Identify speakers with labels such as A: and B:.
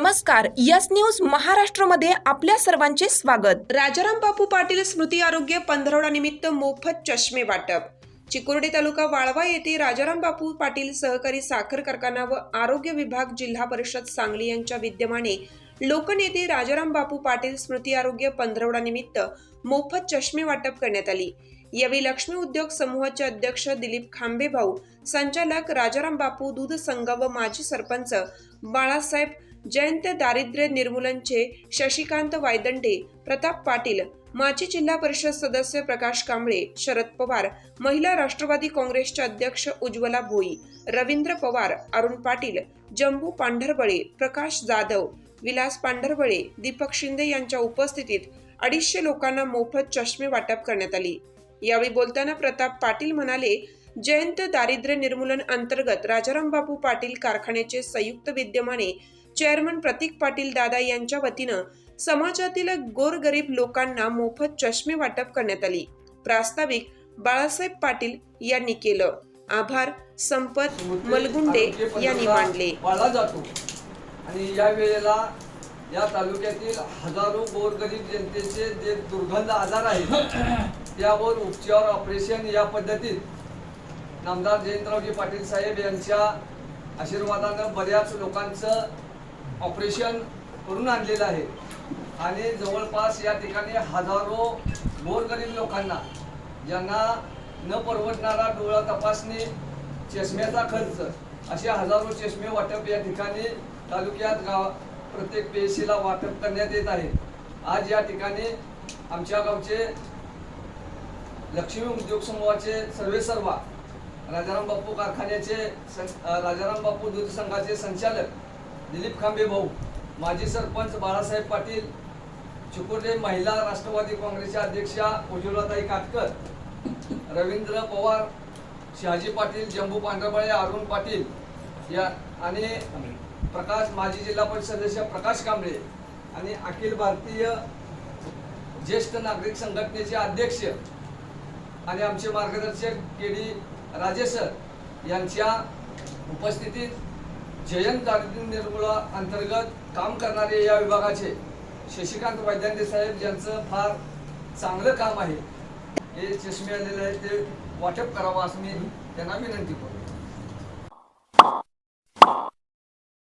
A: नमस्कार yes news महाराष्ट्रमध्ये आपल्या सर्वांचे स्वागत. राजाराम बापू पाटील स्मृती आरोग्य पंधरवडा निमित्त मोफत चष्मे वाटप. चिकुर्डी तालुका वाळवा येथे राजाराम बापू पाटील सहकारी साखर कारखाना व आरोग्य विभाग जिल्हा परिषद सांगली यांच्या विद्यमाने लोकनेते राजाराम बापू पाटील स्मृती आरोग्य पंधरवडा निमित्त मोफत चष्मे वाटप करण्यात आली. यावेळी लक्ष्मी उद्योग समूहाचे अध्यक्ष दिलीप खांबे भाऊ संचालक राजाराम बापू दूध संघ व माजी सरपंच बाळासाहेब जयंत दारिद्र्य निर्मूलनचे शशिकांत वायदंडे प्रताप पाटील माजी जिल्हा परिषद सदस्य प्रकाश कांबळे शरद पवार महिला राष्ट्रवादी काँग्रेसचे अध्यक्ष उज्ज्वला भोई रवींद्र पवार अरुण पाटील जंबू पांढरबळे प्रकाश जाधव विलास पांढरबळे दीपक शिंदे यांच्या उपस्थितीत अडीचशे लोकांना मोफत चष्मे वाटप करण्यात आली. यावेळी बोलताना प्रताप पाटील म्हणाले जयंत दारिद्र्य निर्मूलन अंतर्गत राजाराम बापू पाटील कारखान्याचे संयुक्त विद्यमाने चेअरमन प्रतीक पाटील दादा यांच्या वतीनं समाजातील गोरगरीब लोकांना मोफत चष्मे वाटप करण्यात आली. प्रास्ताविक बाळासाहेब पाटील यांनी केलं. आभार संपत मलगुंडे यांनी मांडले.
B: जातो. आणि या वेळेला या तालुक्यातील हजारो गोरगरीब जनतेचे जे दुर्गंध आजार आहेत त्यावर उपचार ऑपरेशन या पद्धतीत नामदार जयंतरावजी पाटील साहेब यांच्या आशीर्वादानं बऱ्याच लोकांचं ऑपरेशन करून आणलेलं आहे. आणि जवळपास या ठिकाणी हजारो गोरगरीब लोकांना ज्यांना न परवडणारा डोळा तपासणी चष्म्याचा खर्च असे हजारो चष्मे वाटप या ठिकाणी तालुक्यात गाव प्रत्येक पेशीला वाटप करण्यात येत आहे. आज या ठिकाणी आमच्या गावचे लक्ष्मी उद्योग समूहाचे सर्वे सर्वा राजाराम बापू कारखान्याचे सं- राजाराम बापू दूध संघाचे संचालक दिलीप खांबे भाऊ माजी सरपंच बाळासाहेब पाटील चिकोटे महिला राष्ट्रवादी काँग्रेसच्या अध्यक्षा उज्ज्वलाताई काटकर रवींद्र पवार शहाजी पाटील जंबू पांढरबळे अरुण पाटील या आणि प्रकाश माजी जिल्हा परिषद सदस्य प्रकाश कांबळे आणि अखिल भारतीय ज्येष्ठ नागरिक संघटनेचे अध्यक्ष आणि आमचे मार्गदर्शक के डी राजेश सर यांच्या उपस्थितीत जयंत दारिद्र्य निर्मूला अंतर्गत काम करणारे या विभागाचे शशिकांत वैद्यांडे साहेब ज्यांचं फार चांगलं काम आहे. हे चष्मे आलेले आहेत ते वाटप करावं असं मी त्यांना विनंती करतो.